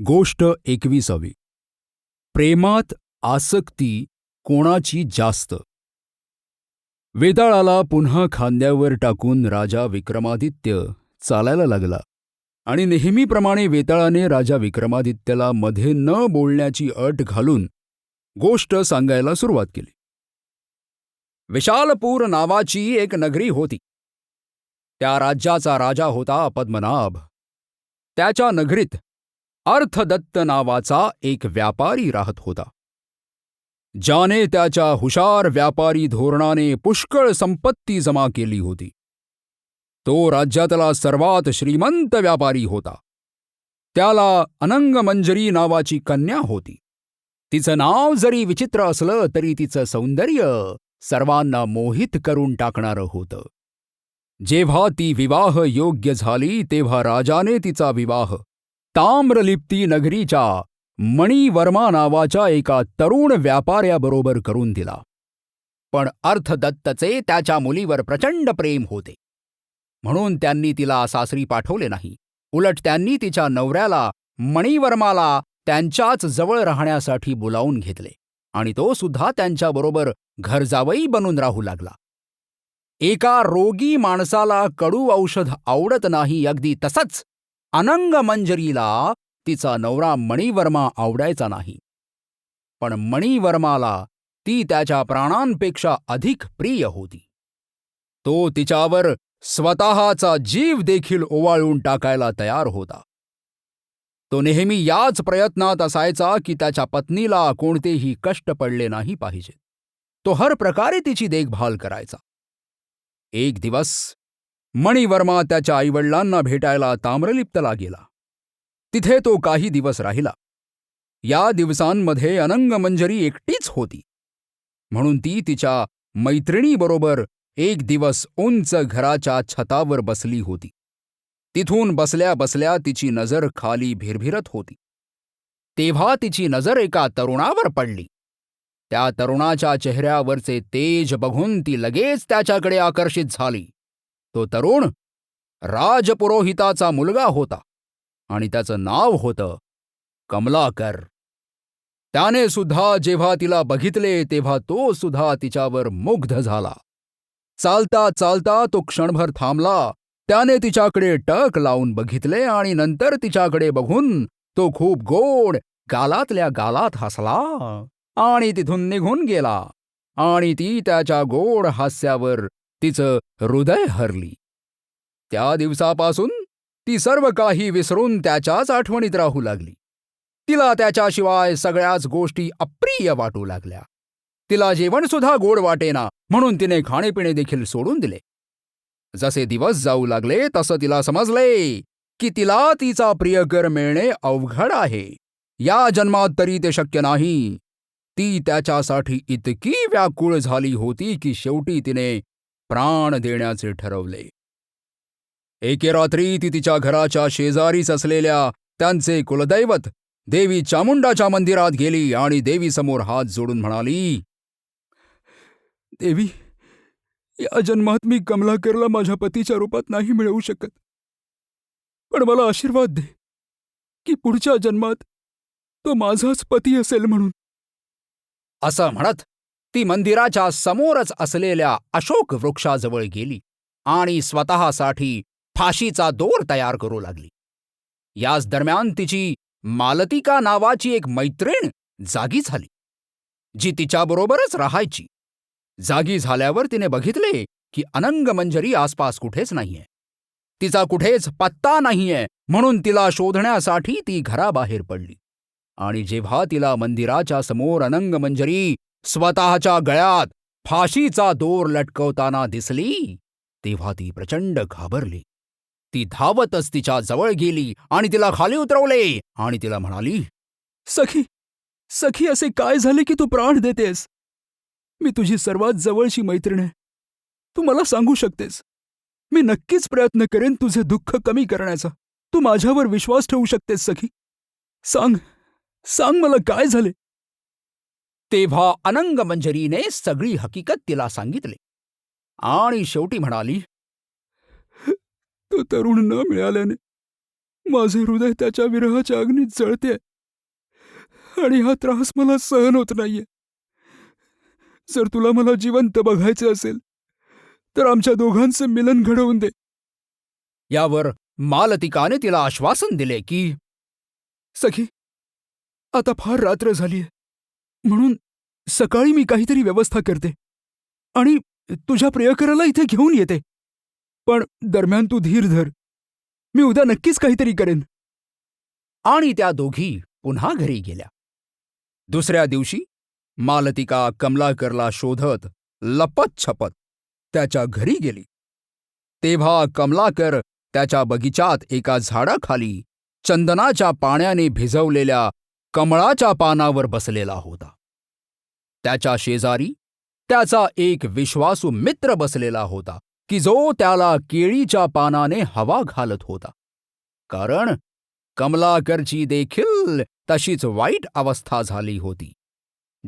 गोष्ट एकविसावी. प्रेमात आसक्ती कोणाची जास्त? वेताळाला पुन्हा खांद्यावर टाकून राजा विक्रमादित्य चालायला लागला आणि नेहमीप्रमाणे वेताळाने राजा विक्रमादित्यला मध्ये न बोलण्याची अट घालून गोष्ट सांगायला सुरुवात केली. विशालपूर नावाची एक नगरी होती. त्या राज्याचा राजा होता पद्मनाभ. त्याच्या नगरीत अर्थदत्त नावाचा एक व्यापारी राहत होता. ज्याने त्याच्या हुशार व्यापारी धोरणाने पुष्कळ संपत्ती जमा केली होती. तो राज्यातला सर्वात श्रीमंत व्यापारी होता. त्याला अनंगमंजरी नावाची कन्या होती. तिचं नाव जरी विचित्र असलं तरी तिचं सौंदर्य सर्वांना मोहित करून टाकणारं होतं. जेव्हा ती विवाह योग्य झाली तेव्हा राजाने तिचा विवाह ताम्रलिप्ती नगरीच्या मणिवर्मा नावाच्या एका तरुण व्यापाऱ्याबरोबर करून दिला. पण अर्थदत्तचे त्याच्या मुलीवर प्रचंड प्रेम होते. म्हणून त्यांनी तिला सासरी पाठवले नाही. उलट त्यांनी तिच्या नवऱ्याला मणिवर्माला त्यांच्याच जवळ राहण्यासाठी बोलावून घेतले आणि तो सुद्धा त्यांच्याबरोबर घरजावई बनून राहू लागला. एका रोगी माणसाला कडू औषध आवडत नाही अगदी तसंच अनंगमंजरीला तिचा नवरा मणिवर्मा आवडायचा नाही. पण मणिवर्माला ती त्याच्या प्राणांपेक्षा अधिक प्रिय होती. तो तिच्यावर स्वतःचा जीव देखील ओवाळून टाकायला तयार होता. तो नेहमी याच प्रयत्नात असायचा की त्याच्या पत्नीला कोणतेही कष्ट पडले नाही पाहिजे तो हर प्रकारे तिची देखभाल करायचा. एक दिवस मणिवर्मा त्याच्या आईवडिलांना भेटायला ताम्रलिप्तला गेला. तिथे तो काही दिवस राहिला. या दिवसांमध्ये अनंगमंजरी एकटीच होती. म्हणून ती तिच्या मैत्रिणीबरोबर एक दिवस उंच घराच्या छतावर बसली होती. तिथून बसल्या बसल्या तिची नजर खाली भिरभिरत होती. तेव्हा तिची नजर एका तरुणावर पडली. त्या तरुणाच्या चेहऱ्यावरचे तेज बघून ती लगेच त्याच्याकडे आकर्षित झाली. तो तरुण राजपुरोहिताचा मुलगा होता आणि त्याचं नाव होतं कमलाकर. त्याने सुद्धा जेव्हा तिला बघितले तेव्हा तो सुद्धा तिच्यावर मुग्ध झाला. चालता चालता तो क्षणभर थांबला. त्याने तिच्याकडे टक लावून बघितले आणि नंतर तिच्याकडे बघून तो खूप गोड गालातल्या गालात हसला आणि तिथून निघून गेला आणि ती त्याच्या गोड हास्यावर तिचं हृदय हरली. त्या दिवसापासून ती सर्व काही विसरून त्याच्याच आठवणीत राहू लागली. तिला त्याच्याशिवाय सगळ्याच गोष्टी अप्रिय वाटू लागल्या. तिला जेवणसुद्धा गोड वाटेना म्हणून तिने खाणेपिणे देखील सोडून दिले. जसे दिवस जाऊ लागले तसं तिला समजले की तिला तिचा प्रियकर मिळणे अवघड आहे. या जन्मात तरी ते शक्य नाही. ती त्याच्यासाठी इतकी व्याकुळ झाली होती की शेवटी तिने प्राण देण्याचे ठरवले. एके रात्री ती तिच्या घराच्या शेजारीच असलेल्या त्यांचे कुलदैवत देवी चामुंडाच्या मंदिरात गेली आणि देवीसमोर हात जोडून म्हणाली देवी या जन्मात मी कमलाकरला माझ्या पतीच्या रूपात नाही मिळवू शकत. पण मला आशीर्वाद दे की पुढच्या जन्मात तो माझाच पती असेल म्हणून. असं म्हणत ती मंदिराच्या समोरच असलेल्या अशोक वृक्षाजवळ गेली आणि स्वतःसाठी फाशीचा दोर तयार करू लागली. याच दरम्यान तिची मालतिका नावाची एक मैत्रीण जागी झाली जी तिच्याबरोबरच राहायची. जागी झाल्यावर तिने बघितले की अनंगमंजरी आसपास कुठेच नाहीये. तिचा कुठेच पत्ता नाहीये म्हणून तिला शोधण्यासाठी ती घराबाहेर पडली आणि जेव्हा तिला मंदिराच्या समोर अनंगमंजरी स्वतःच्या गळ्यात फाशीचा दोर लटकवताना दिसली तेव्हा ती प्रचंड घाबरली. ती धावतच तिच्या जवळ गेली आणि तिला खाली उतरवले आणि तिला म्हणाली सखी सखी असे काय झाले की तू प्राण देतेस? मी तुझी सर्वात जवळची मैत्रीण आहे. तू मला सांगू शकतेस. मी नक्कीच प्रयत्न करेन तुझे दुःख कमी करण्याचा. तू माझ्यावर विश्वास ठेवू शकतेस सखी. सांग सांग मला काय झाले? तेव्हा अनंगमंजरीने सगळी हकीकत तिला सांगितली. आणि शेवटी म्हणाली तो तरुण न मिळाल्याने माझे हृदय त्याच्या विरहाच्या अग्नीत जळते आणि हा त्रास मला सहन होत नाहीये. जर तुला मला जिवंत बघायचे असेल तर आमच्या दोघांचे मिलन घडवून दे. यावर मालतिकाने तिला आश्वासन दिले की सखी आता फार रात्र झालीय. म्हणून सकाळी मी काहीतरी व्यवस्था करते आणि तुझ्या प्रियकराला इथे घेऊन येते. पण दरम्यान तू धीर धर. मी उद्या नक्कीच काहीतरी करेन. आणि त्या दोघी पुन्हा घरी गेल्या. दुसऱ्या दिवशी मालतिका कमलाकरला शोधत लपत छपत त्याच्या घरी गेली. तेव्हा कमलाकर त्याच्या बगीचात एका झाडाखाली चंदनाच्या पाण्याने भिजवलेल्या कमळाच्या पानावर बसलेला होता. त्याच्या शेजारी त्याचा एक विश्वासू मित्र बसलेला होता की जो त्याला केळीच्या पानाने हवा घालत होता. कारण कमलाकरची देखील तशीच वाईट अवस्था झाली होती.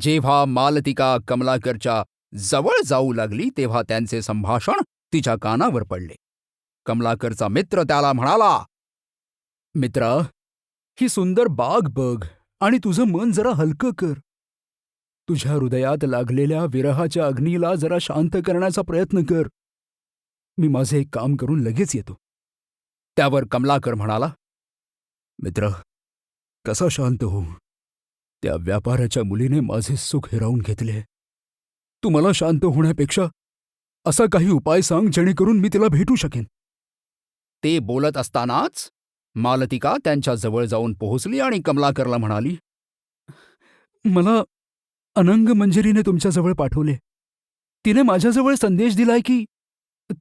जेव्हा मालतिका कमलाकरच्या जवळ जाऊ लागली तेव्हा त्यांचे संभाषण तिच्या कानावर पडले. कमलाकरचा मित्र त्याला म्हणाला मित्रा ही सुंदर बाग बघ आणि तुझं मन जरा हलकं कर. तुझ्या हृदयात लागलेल्या विरहाच्या अग्नीला जरा शांत करण्याचा प्रयत्न कर. मी माझे एक काम करून लगेच येतो. त्यावर कमलाकर म्हणाला मित्र कसा शांत हो त्या व्यापाराच्या मुलीने माझे सुख हिरावून घेतले. तू मला शांत होण्यापेक्षा असा काही उपाय सांग जेणेकरून मी तिला भेटू शकेन. ते बोलत असतानाच मालतिका त्यांच्या जवळ जाऊन पोहोचली आणि कमलाकरला म्हणाली मला अनंग मंजरीने तुमच्याजवळ पाठवले. तिने माझ्याजवळ संदेश दिलाय की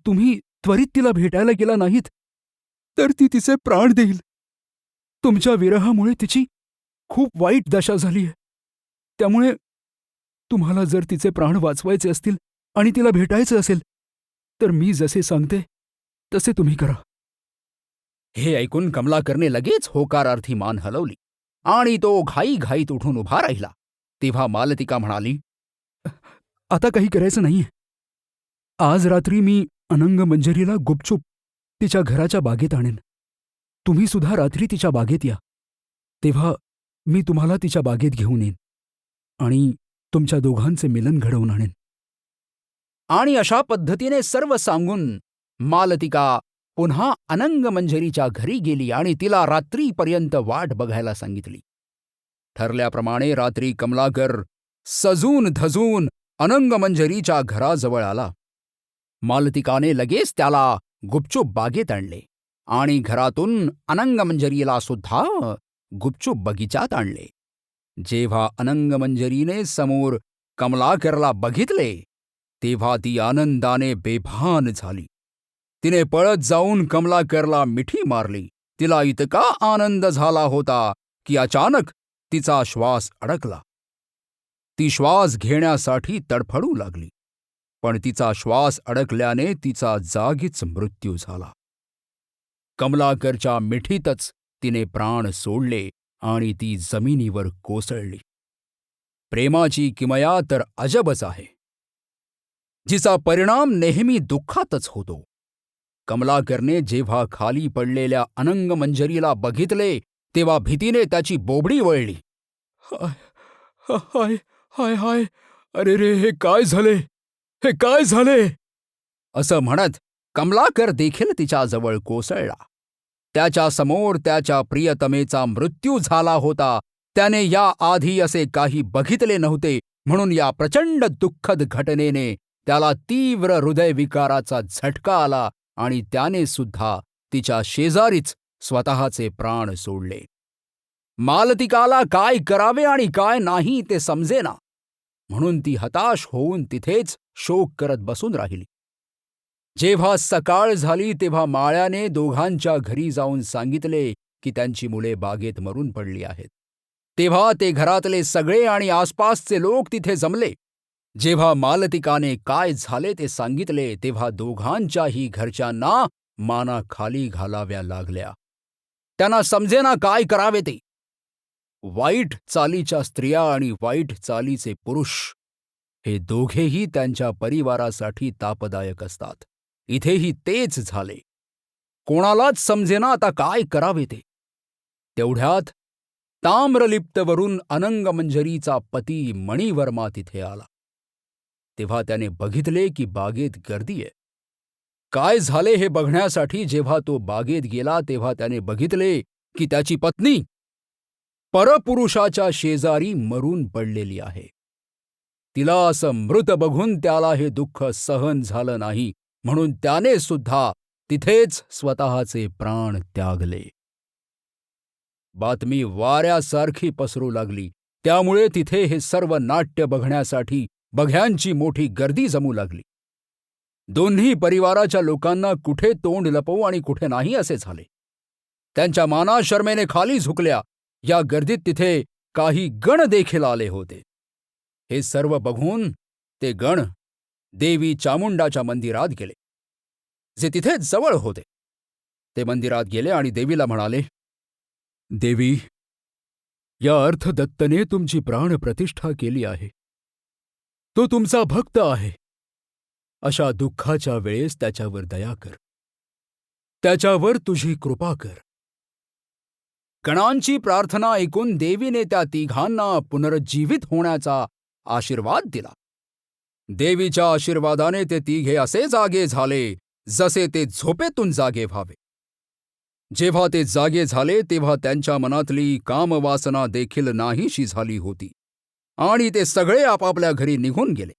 तुम्ही त्वरित तिला भेटायला गेला नाहीत तर ती तिचे प्राण देईल. तुमच्या विरहामुळे तिची खूप वाईट दशा झालीय त्यामुळे तुम्हाला जर तिचे प्राण वाचवायचे असतील आणि तिला भेटायचं असेल तर मी जसे सांगते तसे तुम्ही करा. हे ऐकून कमलाकरने लगेच होकारार्थी मान हलवली आणि तो घाईघाईत उठून उभा राहिला. तेव्हा मालतिका म्हणाली आता काही करायचं नाहीये. आज रात्री मी अनंग मंजरीला गुपचूप तिच्या घराच्या बागेत आणेन. तुम्ही सुद्धा रात्री तिच्या बागेत या. तेव्हा मी तुम्हाला तिच्या बागेत घेऊन येईन आणि तुमच्या दोघांचे मिलन घडवून आणेन. आणि अशा पद्धतीने सर्व सांगून मालतिका पुन्हा अनंग मंजरीच्या घरी गेली आणि तिला रात्रीपर्यंत वाट बघायला सांगितली. ठरल्याप्रमाणे रात्री कमलाकर सजून धजून अनंगमंजरीच्या घराजवळ आला. मालतिकाने लगेच त्याला गुपचूप बागेत आणले आणि घरातून अनंगमंजरीला सुद्धा गुपचूप बगीचात आणले. जेव्हा अनंगमंजरीने समोर कमलाकरला बघितले तेव्हा ती आनंदाने बेभान झाली. तिने पळत जाऊन कमलाकरला मिठी मारली. तिला इतका आनंद झाला होता की अचानक तिचा श्वास अडकला. ती श्वास घेण्यासाठी तडफडू लागली पण तिचा श्वास अडकल्याने तिचा जागीच मृत्यू झाला. कमलाकरच्या मिठीतच तिने प्राण सोडले आणि ती जमिनीवर कोसळली. प्रेमाची किमया तर अजबच आहे. जिचा परिणाम नेहमी दुःखातच होतो. कमलाकरने जेव्हा खाली पडलेल्या अनंगमंजरीला बघितले तेव्हा भीतीने त्याची बोबडी वळली. हाय हाय हाय हाय. अरे रे हे काय झाले? हे काय झाले? असं म्हणत कमलाकर देखील तिच्याजवळ कोसळला. त्याच्यासमोर त्याच्या प्रियतमेचा मृत्यू झाला होता. त्याने या आधी असे काही बघितले नव्हते म्हणून या प्रचंड दुःखद घटनेने त्याला तीव्र हृदयविकाराचा झटका आला आणि त्याने सुद्धा तिच्या शेजारीच स्वतःचे प्राण सोडले. मालतिकाला काय करावे आणि काय नाही ते समजेना. म्हणून ती हताश होऊन तिथेच शोक करत बसून राहिली. जेव्हा सकाळ झाली तेव्हा माळ्याने दोघांच्या घरी जाऊन सांगितले की त्यांची मुले बागेत मरून पडली आहेत. तेव्हा ते घरातले सगळे आणि आसपासचे लोक तिथे जमले. जेव्हा मालतिकाने काय झाले ते सांगितले तेव्हा दोघांच्याही घरच्यांना माना खाली घालाव्या लागल्या. त्यांना समजेना काय करावे ते. वाईट चालीच्या स्त्रिया आणि वाईट चालीचे पुरुष हे दोघेही त्यांच्या परिवारासाठी तापदायक असतात. इथेही तेच झाले. कोणालाच समजेना आता काय करावे ते. तेवढ्यात ताम्रलिप्तवरून अनंगमंजरीचा पती मणिवर्मा तिथे आला. तेव्हा त्याने बघितले की बागेत गर्दी आहे. काय झाले हे बघण्यासाठी जेव्हा तो बागेत गेला तेव्हा त्याने बघितले की त्याची पत्नी परपुरुषाच्या शेजारी मरून पडलेली आहे. तिला असं मृत बघून त्याला हे दुःख सहन झालं नाही म्हणून त्याने सुद्धा तिथेच स्वतःचे प्राण त्यागले. बातमी वाऱ्यासारखी पसरू लागली त्यामुळे तिथे हे सर्व नाट्य बघण्यासाठी बघ्यांची मोठी गर्दी जमू लागली. दोन्ही परिवाराच्या लोकांना कुठे तोंड लपवू आणि कुठे नाही असे झाले. त्यांच्या माना शर्मेने खाली झुकल्या. या गर्दीत तिथे काही गण देखील आले होते. हे सर्व बघून ते गण देवी चामुंडाच्या मंदिरात गेले. जे तिथे जवळ होते. ते मंदिरात गेले आणि देवीला म्हणाले देवी या अर्थदत्तने तुमची प्राणप्रतिष्ठा केली आहे. तो तुमचा भक्त आहे. अशा दुःखाच्या वेळेस त्याच्यावर दया कर. त्याच्यावर तुझी कृपा कर. गणांची प्रार्थना ऐकून देवीने त्या तिघांना पुनर्जीवित होण्याचा आशीर्वाद दिला. देवीच्या आशीर्वादाने ते तिघे असे जागे झाले जसे ते झोपेतून जागे व्हावे. जेव्हा ते जागे झाले तेव्हा त्यांच्या मनातली कामवासना देखील नाहीशी झाली होती. आणि ते सगळे आपापल्या घरी निघून गेले.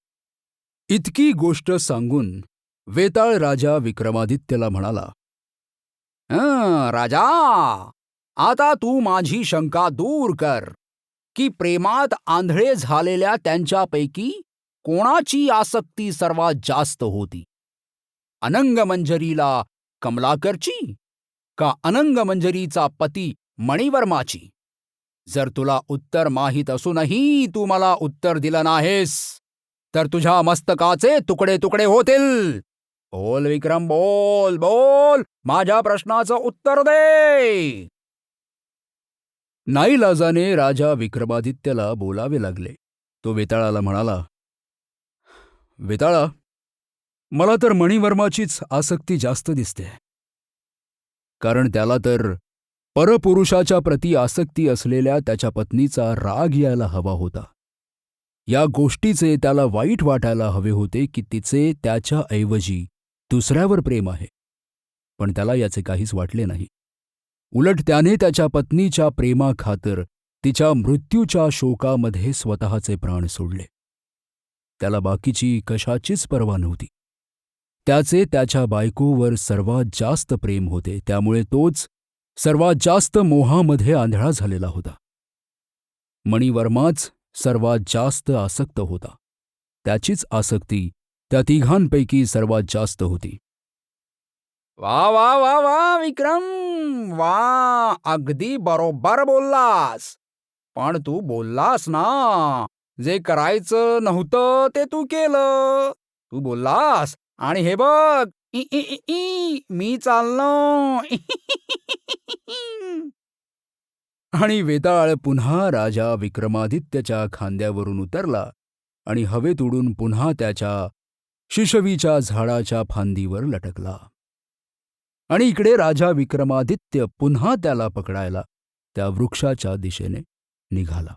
इतकी गोष्ट सांगून वेताळ राजा विक्रमादित्यला म्हणाला राजा आता तू माझी शंका दूर कर की प्रेमात आंधळे झालेल्या त्यांच्यापैकी कोणाची आसक्ती सर्वात जास्त होती? अनंगमंजरीला कमलाकरची का अनंगमंजरीचा पती मणिवर्माची? जर तुला उत्तर माहीत असूनही तू मला उत्तर दिलं नाहीस तर तुझ्या मस्तकाचे तुकडे तुकडे होतील. बोल विक्रम बोल बोल. माझ्या प्रश्नाचं उत्तर दे. नाईलाजाने राजा विक्रमादित्यला बोलावे लागले. तो वेताळाला म्हणाला वेताळा मला तर मणिवर्माचीच आसक्ती जास्त दिसते. कारण त्याला तर परपुरुषाच्या प्रती आसक्ती असलेल्या त्याच्या पत्नीचा राग यायला हवा होता. या गोष्टीचे त्याला वाईट वाटायला हवे होते की तिचे त्याच्या ऐवजी दुसऱ्यावर प्रेम आहे. पण त्याला याचे काहीच वाटले नाही. उलट त्याने त्याच्या पत्नीच्या प्रेमाखातर तिच्या मृत्यूच्या शोकामध्ये स्वतःचे प्राण सोडले. त्याला बाकीची कशाचीच पर्वा नव्हती. त्याचे त्याच्या बायकोवर सर्वात जास्त प्रेम होते त्यामुळे तोच सर्वात जास्त मोहामध्ये आंधळा झालेला होता. मणिवर्माच सर्वात जास्त आसक्त होता. त्याचीच आसक्ती त्या तिघांपैकी सर्वात जास्त होती. वा वा वा वा विक्रम! वा अगदी बरोबर बोललास. पण तू बोललास ना. जे करायचं नव्हतं ते तू केलं. तू बोललास आणि हे बघ इ, इ, इ, मी चाललो. आणि वेताळ पुन्हा राजा विक्रमादित्यच्या खांद्यावरून उतरला आणि हवेत उडून पुन्हा त्याच्या शिशवीच्या झाडाच्या फांदीवर लटकला. आणि इकडे राजा विक्रमादित्य पुन्हा त्याला पकडायला त्या वृक्षाच्या दिशेने निघाला.